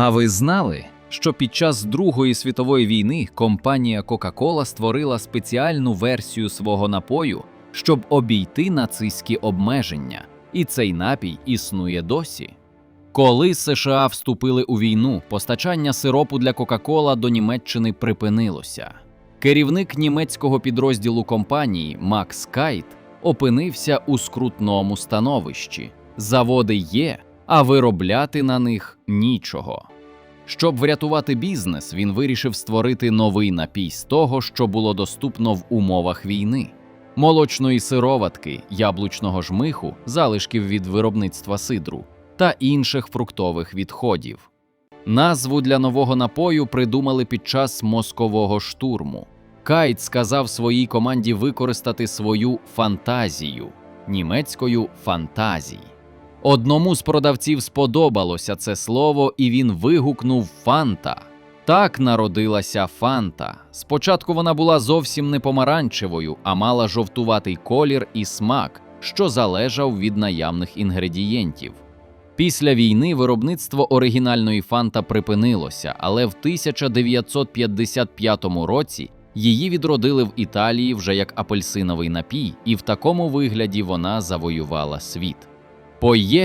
А ви знали, що під час Другої світової війни компанія Coca-Cola створила спеціальну версію свого напою, щоб обійти нацистські обмеження, і цей напій існує досі. Коли США вступили у війну, постачання сиропу для Кока-Кола до Німеччини припинилося. Керівник німецького підрозділу компанії Макс Кайт опинився у скрутному становищі. Заводи є, а виробляти на них нічого. Щоб врятувати бізнес, він вирішив створити новий напій з того, що було доступно в умовах війни: молочної сироватки, яблучного жмиху, залишків від виробництва сидру та інших фруктових відходів. Назву для нового напою придумали під час мозкового штурму. Кайт сказав своїй команді використати свою фантазію німецькою фантазій. Одному з продавців сподобалося це слово, і він вигукнув Фанта. Так народилася Фанта. Спочатку вона була зовсім не помаранчевою, а мала жовтуватий колір і смак, що залежав від наявних інгредієнтів. Після війни виробництво оригінальної фанта припинилося, але в 1955 році її відродили в Італії вже як апельсиновий напій, і в такому вигляді вона завоювала світ. Поє